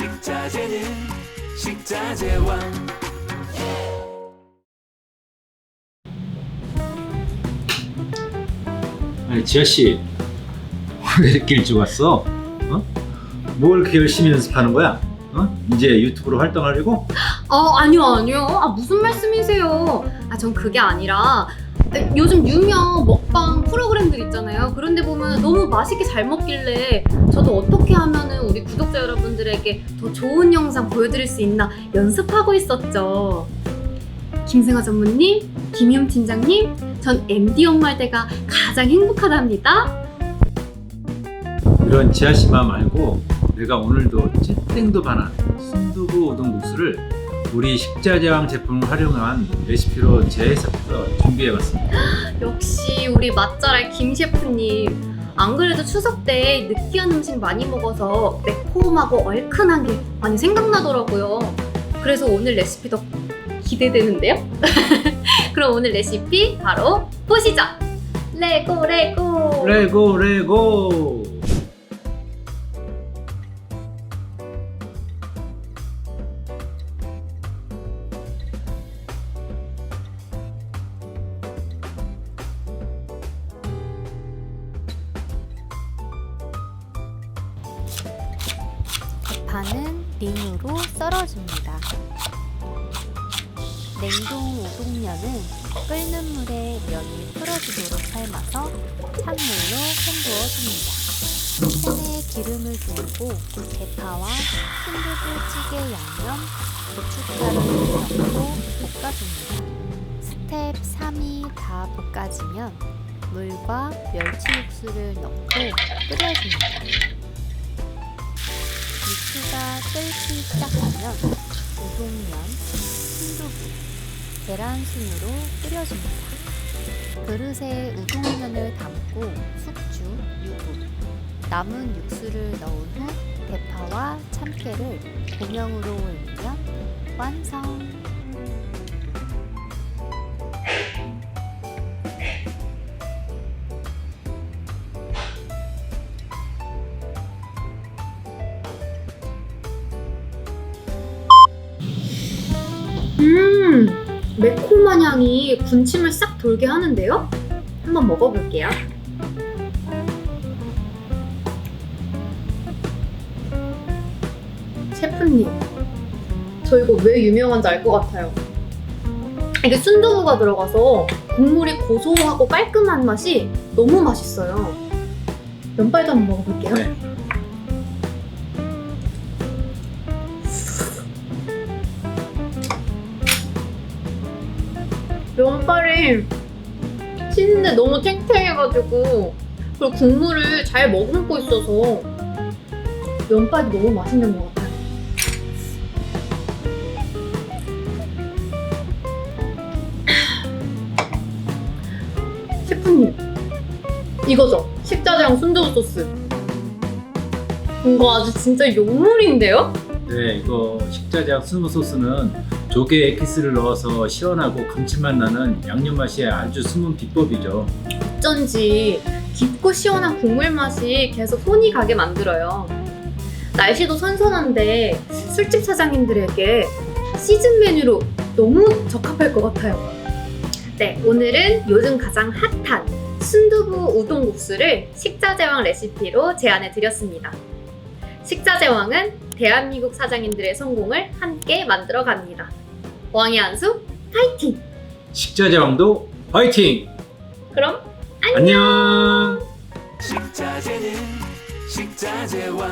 식자재는 식자재왕 아니 지아 씨, 왜 이렇게 일찍 왔어? 어? 뭘 이렇게 열심히 연습하는 거야? 어? 이제 유튜브로 활동하려고? 아 아니요 아니요 아 무슨 말씀이세요 아 전 그게 아니라 아, 요즘 유명 먹방 프로그램들 있잖아요 그런데 보면 너무 맛있게 잘 먹길래 저도 어떻게 하면은 우리 구독자 여러분 들에게 더 좋은 영상 보여드릴 수 있나 연습하고 있었죠 김승아 전무님 김희영 팀장님 전 MD 때가 가장 행복하답니다 이런 마음 알고 내가 오늘도 찐땡도 반한 순두부 우동 국수를 우리 식자재왕 제품을 활용한 레시피로 재해석해서 준비해봤습니다. 역시 우리 맛잘알 김 셰프님. 안 그래도 추석 때 느끼한 음식 많이 먹어서 매콤하고 얼큰한 게 많이 생각나더라고요. 그래서 오늘 레시피 더 기대되는데요? 그럼 오늘 레시피 바로 보시죠. 레고 레고. 레고 레고! 대파는 링으로 썰어줍니다. 냉동 우동면은 끓는 물에 면이 풀어지도록 삶아서 찬물로 헹구어 줍니다. 팬에 기름을 두르고 대파와 순두부 찌개 양념, 고춧가루를 넣고 볶아줍니다. 스텝 3이 다 볶아지면 물과 멸치 육수를 넣고 끓여줍니다. 육수가 끓기 시작하면 우동면, 순두부, 계란 순으로 끓여줍니다. 그릇에 우동면을 담고 숙주, 유부, 남은 육수를 넣은 후 대파와 참깨를 고명으로 올리면 완성! 매콤한 향이 군침을 싹 돌게 하는데요? 한번 먹어볼게요. 셰프님, 저 이거 왜 유명한지 알 것 같아요. 이게 순두부가 들어가서 국물이 고소하고 깔끔한 맛이 너무 맛있어요. 면발도 한번 먹어볼게요. 면발이 씻는데 너무 탱탱해가지고 그리고 국물을 잘 머금고 있어서 면발이 너무 맛있는 것 같아요. 셰프님 이거죠? 식자재랑 순두부 소스 이거 아주 진짜 요물인데요? 네, 이거 식자재왕 순두부 소스는 조개 에 키스를 넣어서 시원하고 감칠맛 나는 양념 맛이 아주 숨은 비법이죠. 어쩐지 깊고 시원한 국물 맛이 계속 손이 가게 만들어요. 날씨도 선선한데 술집 사장님들에게 시즌 메뉴로 너무 적합할 것 같아요. 네, 오늘은 요즘 가장 핫한 순두부 우동국수를 식자재왕 레시피로 제안해 드렸습니다. 식자재왕은 대한민국 사장님들의 성공을 함께 만들어 갑니다. 왕의 한수 파이팅! 식자재왕도 화이팅! 그럼 안녕! 식자재는 식자재왕